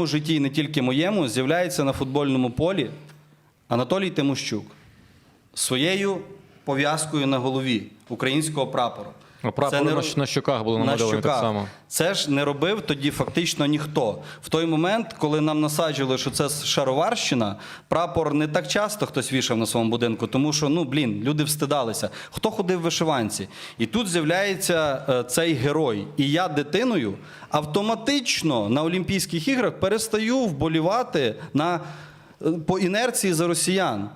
У житті, не тільки моєму, з'являється на футбольному полі Анатолій Тимощук своєю пов'язкою на голові українського прапору. Прапори Це не на, щоках були на так само. Це ж не робив тоді фактично ніхто. В той момент, коли нам насаджували, що це шароварщина, прапор не так часто хтось вішав на своєму будинку, тому що ну блін, люди встидалися. Хто ходив в вишиванці? І тут з'являється е, цей герой. І я дитиною автоматично на Олімпійських іграх перестаю вболівати на е, по інерції за росіян.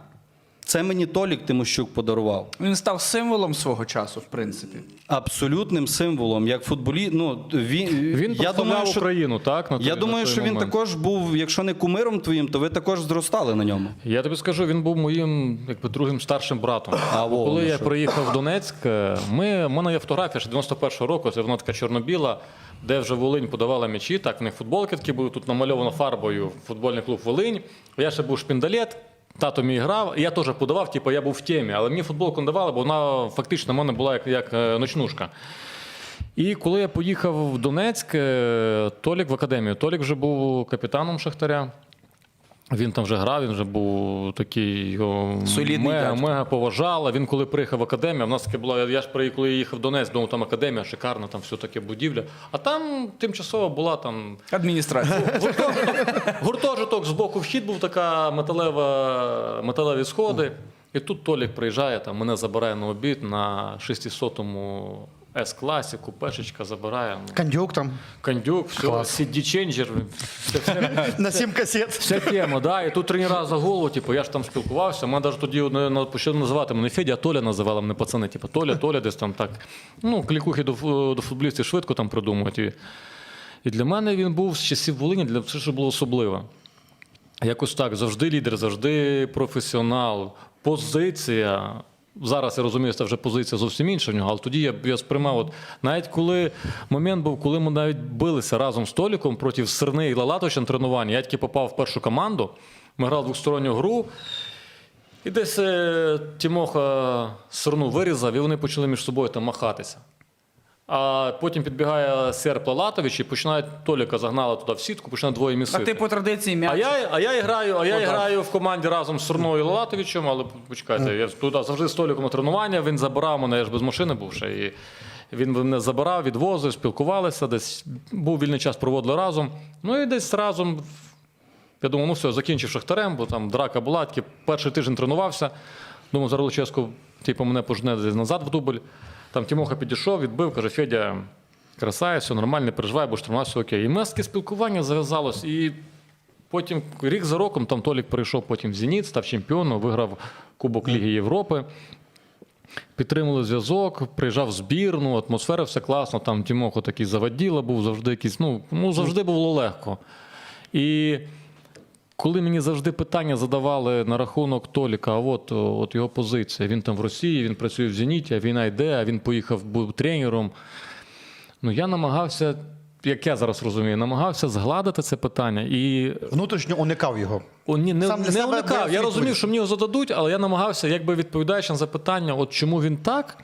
Це мені Толік Тимощук подарував. Він став символом свого часу, в принципі. Абсолютним символом, як футболі... ну, він, Він я думаю, що Україну, так? На той- Я на думаю, той що він також був, якщо не кумиром твоїм, то ви також зростали на ньому. Я тобі скажу, він був моїм якби другим старшим братом. А, во, коли ну я що. приїхав в Донецьк, е, ми, в мене є фотографія ще 91-го року, це вона така чорно-біла, де вже Волинь подавала м'ячі. Так, в них футболки такі були, тут намальовано фарбою футбольний клуб Волинь. Я ще був шпіндалет. Тато мій грав, я теж подавав, типу, я був в темі, але мені футболку не давали, бо вона фактично в мене була як, як е, ночнушка. І коли я поїхав в Донецьк, е, Толік в академію. Толік вже був капітаном Шахтаря. Він там вже грав, він вже був такий його мега, мега поважала. Він коли приїхав в академію, в нас таке було. Я ж приїхав, коли їхав в Донецьк, думав, там академія шикарна, там все таке будівля. А там тимчасово була там Адміністрація. гуртожиток, вхід був така металева, металеві сходи. І тут Толік приїжджає, там мене забирає на обід на 600-му С-класі, купешечка забирає. ну, Кондюк там Кондюк, все, Клас. Все, все, на сім касет. Вся тема, да. І тут тренера за голову, типу, я ж там спілкувався. Мене навіть тоді почали називати мене Федя, а Толя називали мене пацани. Типу, Толя, Толя, десь там так. Ну, клікухи до, фу- до футболістів швидко там придумують. І, і для мене він був з часів Волині, для це що було особливо. Якось так, завжди лідер, завжди професіонал, позиція. Зараз я розумію, це вже позиція зовсім інша в нього, але тоді я, я сприймав, от, навіть коли момент був, коли ми навіть билися разом з Толіком проти Серни і Лалатовича на тренуванні, я тільки попав в першу команду, ми грали двосторонню гру, і десь е, Тімоха Серну вирізав, і вони почали між собою там махатися. А потім підбігає Серп Лалатович і починає Толіка загнали туди в сітку, починає двоє А ти по традиції А м'яч. я, а я граю, а я і граю в команді разом з Сурною Лалатовичем, але почекайте, я туди завжди з Толіком на тренування, він забирав мене, я ж без машини був ще. І він мене забирав, відвозив, спілкувалися, десь був вільний час, проводили разом. Ну і десь разом. Я думав, ну все, закінчив шахтарем, бо там драка була, тільки перший тиждень тренувався. Думав, зараз Луческо, типу, мене пожне десь назад в дубль. Там Тимоха підійшов, відбив, каже, Федя, красає, все нормально, не переживай, бо тренувався, все окей. І нас таке спілкування зав'язалось. І потім рік за роком там Толік прийшов потім в Зеніт, став чемпіоном, виграв Кубок Ліги Європи. Підтримали зв'язок, приїжджав в збірну, атмосфера все класно. Там Тімохо такий заводіла був, завжди якийсь, ну, ну завжди було легко. І коли мені завжди питання задавали на рахунок Толіка, а от, от його позиція. Він там в Росії, він працює в Зеніті, а війна йде, а він поїхав, був тренером. Ну я намагався, як я зараз розумію, намагався згладити це питання. І Внутрішньо уникав його. о, ні, не, Сам для не себе уникав. Я розумів, що мені його зададуть, але я намагався, якби відповідаючи на запитання, от чому він так,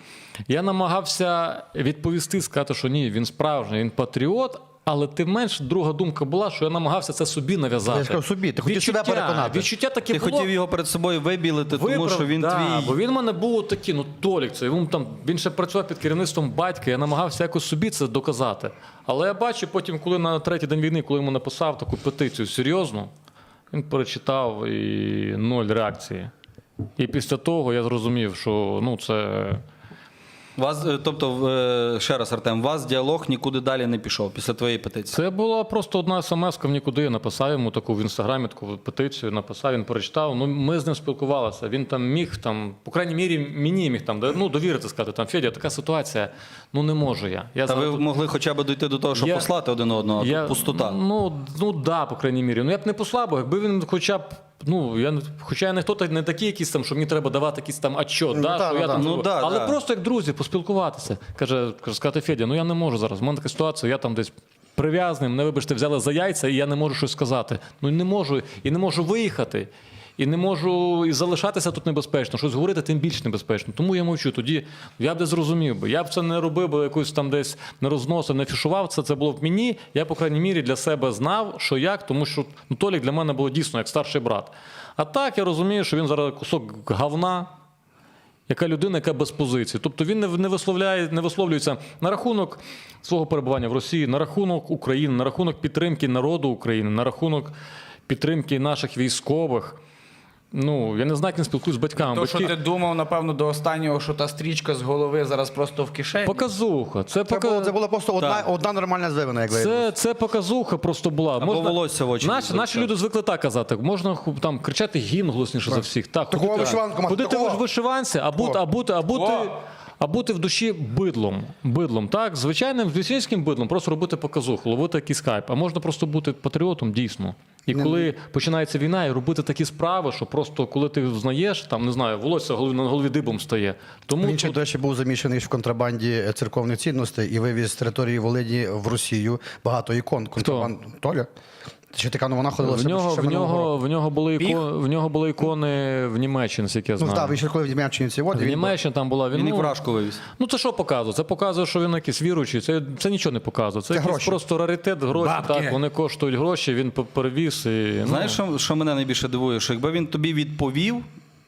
я намагався відповісти, сказати, що ні, він справжній, він патріот. Але тим менш, друга думка була, що я намагався це собі нав'язати. Я ж кажу, собі. Ти хотів себе переконати. Відчуття таке Ти було. хотів його перед собою вибілити, тому що він да, твій. Бо він в мене був такий, ну Толік, це він там він ще працював під керівництвом батька. Я намагався якось собі це доказати. Але я бачу потім, коли на третій день війни, коли йому написав таку петицію серйозну, він перечитав і ноль реакції. І після того я зрозумів, що ну це. Вас, е, тобто, е, ще раз, Артем, вас діалог нікуди далі не пішов після твоєї петиції. Це була просто одна смс в нікуди. Я написав йому таку в інстаграмі, таку петицію, написав, він прочитав. Ну, ми з ним спілкувалися. Він там міг там, по крайній мірі, мені міг там ну, довірити сказати, там Федя, така ситуація. Ну не можу я. я Та ви могли хоча б дійти до того, щоб Я- послати один одного, а тут пустота. Ну, ну да, по крайній мірі. Ну я б не послабив, якби він хоча б. Ну, я, не- хоча я не хто не такий якийсь там, що мені треба давати якийсь там отчет, Ну, да, та, що ну, я там Ну, да, Але да. просто як друзі поспілкуватися. Каже, каже, сказати Федя, ну я не можу зараз. У мене така ситуація, я там десь прив'язаний, мене, вибачте, взяли за яйця, і я не можу щось сказати. Ну не можу, і не можу виїхати. І не можу і залишатися тут небезпечно, щось говорити тим більш небезпечно. Тому я мовчу. Тоді я б не зрозумів би. Я б це не робив, би якусь там десь не розносив, не фішував. Це це було б мені. Я, по крайній мірі, для себе знав, що як, тому що ну, Толік для мене було дійсно як старший брат. А так я розумію, що він зараз кусок говна, яка людина, яка без позиції. Тобто він не, не висловляє, не висловлюється на рахунок свого перебування в Росії, на рахунок України, на рахунок підтримки народу України, на рахунок підтримки наших військових. Ну, я не знаю, як він спілкуюсь з батьками. То, що ти думав, напевно, до останнього, що та стрічка з голови зараз просто в кишені. Показуха. Це, Це пока... було, це була просто одна, Так. одна нормальна звивина, як виявилося. Це, це показуха просто була. Або волосся в очі Наші, наші люди звикли так казати. Можна ху- там кричати гімн голосніше за всіх. Так, Такого ходити- вишиванку мати, ходити такого. в вишиванці, а бути, а бути, а бути, О! А бути в душі бидлом. Бидлом, так, звичайним звичайським бидлом, просто робити показуху, ловити якийсь хайп. А можна просто бути патріотом дійсно. І коли починається війна, і робити такі справи, що просто коли ти знаєш, там не знаю, волосся голові на голові дибом стає. Тому Він тут- до речі, був замішаний в контрабанді е, церковних цінностей і вивіз з території Волині в Росію багато ікон. Контрабанд... Толя? Чи така новина ходила? в нього, в, нього, в, нього були ікони, в нього були ікони в Німеччині, як я Ну так, він коли в Німеччині ці води. в Німеччині там була він, Він ну, вивіз. Ну це що показує? Це показує, що він якийсь віруючий. Це, це нічого не показує. Це, Це якийсь гроші. просто раритет, гроші. Бабки. Так, вони коштують гроші, він перевіз. І, ну, Знаєш, що, що мене найбільше дивує? Що якби він тобі відповів,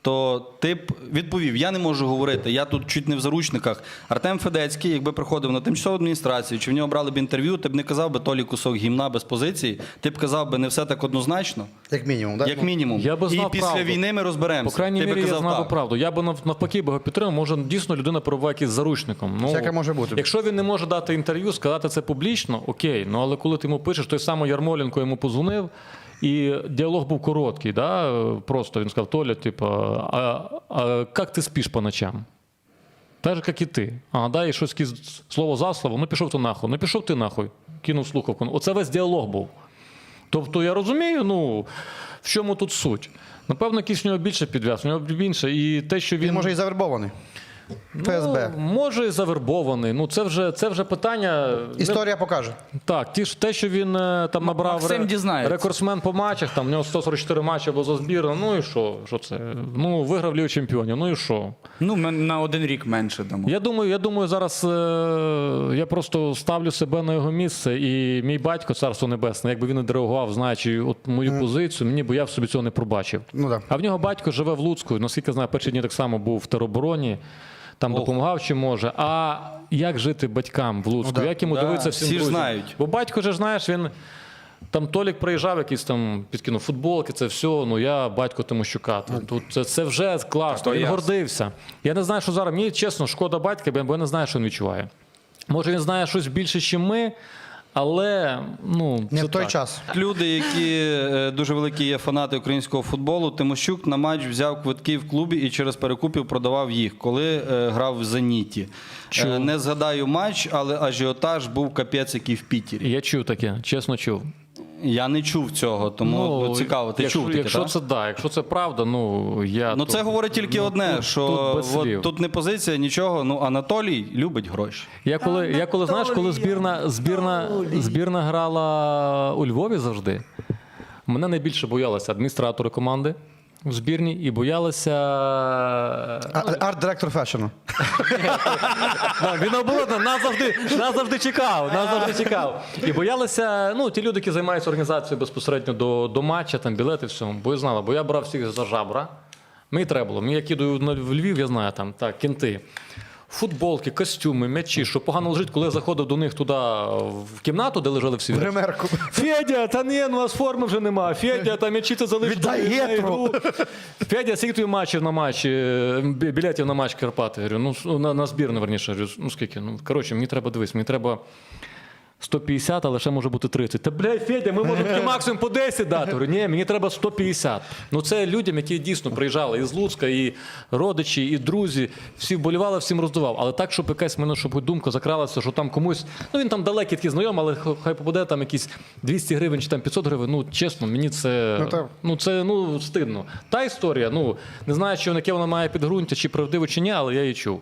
то ти б відповів: я не можу говорити, я тут чуть не в заручниках. Артем Федецький, якби приходив на тимчасову адміністрацію, чи в нього брали б інтерв'ю, ти б не казав би Толі кусок гімна без позиції, ти б казав би не все так однозначно, Як мінімум, так? як мінімум. Я би І після правду. війни ми розберемося. По крайній ти би мірі, я знав би так. правду. Я би нав- навпаки би його підтримав. Може, дійсно людина перебуває якийсь заручником. Ну, Всяке може бути. Якщо він не може дати інтерв'ю, сказати це публічно, окей. Ну але коли ти йому пишеш, той самий Ярмоленко йому позвонив, і діалог був короткий. Да? Просто він сказав: Толя, типу, а, а як ти спиш по ночам? Так же, як і ти. А, да, і щось слово за слово, ну пішов ти нахуй, ну пішов ти нахуй, кинув слухавку. Оце весь діалог був. Тобто я розумію, ну, в чому тут суть. Напевно, якийсь в нього більше підв'яз, в нього більше. І те, що він, Він може і завербований. ФСБ. Ну, може і завербований. Ну, це вже, це вже питання. Історія покаже. Так, ті ж те, що він е, там набрав Максим ре- дізнається. рекордсмен по матчах, там в нього 144 матчі було за збірну. Ну і що? Що це? Ну, виграв Лігу чемпіонів. Ну і що? Ну, ми на один рік менше дамо. Я думаю, я думаю, зараз е, я просто ставлю себе на його місце, і мій батько, царство небесне, якби він не реагував, знаючи от мою позицію, мені бо я в собі цього не пробачив. Ну так. А в нього батько живе в Луцьку. Наскільки я знаю, перші дні так само був в теробороні. Там допомагав чи може. А як жити батькам в Луцьку? да. Як йому Да, дивитися всім всі ж друзям? знають. Бо батько же знаєш, він там Толік приїжджав, якийсь там підкинув футболки, це все. Ну я батько Тимощука. Тут це, це вже класно. то Він ясно. гордився. Я не знаю, що зараз. Мені чесно, шкода батька, бо я не знаю, що він відчуває. Може, він знає щось більше, ніж ми, але ну Не в той так. час. Люди, які е, дуже великі є фанати українського футболу, Тимощук на матч взяв квитки в клубі і через перекупів продавав їх, коли е, грав в Зеніті. Чув. не згадаю матч, але ажіотаж був капець, який в Пітері. Я чув таке, чесно чув. Я не чув цього, тому ну, цікаво. Ти якщо, чув таке, якщо так? це да, якщо це правда, ну я Ну це говорить тільки ну, одне, тут- що тут от, тут не позиція, нічого. Ну Анатолій любить гроші. Я коли, я коли знаєш, коли збірна, збірна, збірна грала у Львові завжди, мене найбільше боялися адміністратори команди в збірні і боялися. Арт-директор фешену. Він оборотно нас завжди, нас завжди чекав. Нас завжди чекав. І боялися, ну, ті люди, які займаються організацією безпосередньо до, до матча, там білети, всьому, бо я знала, бо я брав всіх за жабра. Мені треба було. Мені як іду в Львів, я знаю, там так, кінти. Футболки, костюми, м'ячі, що погано лежить, коли я заходив до них туди в кімнату, де лежали всі. речі. Гримерку. Федя, та ні, ну у вас форми вже нема. Федя, та м'ячі це залишили. Віддай на гетру. ігру. Федя, скільки тобі матчів на матчі, е, бі- білетів на матч Карпати? Я Говорю, ну, на, на збірну, верніше. Я Говорю, ну скільки? Ну, коротше, мені треба дивись, мені треба 150, але ще може бути 30. Та блядь, Федя, ми можемо тільки максимум по 10 дати. Говорю, ні, мені треба 150. Ну це людям, які дійсно приїжджали із Луцька, і родичі, і друзі, всі вболівали, всім роздавав. Але так, щоб якась мене, щоб думка закралася, що там комусь, ну він там далекий такий знайомий, але хай попаде там якісь 200 гривень чи там 500 гривень. Ну чесно, мені це Ну, ну це ну стидно. Та історія, ну не знаю, чи яке вона має підґрунтя, чи правдиво, чи ні, але я її чув.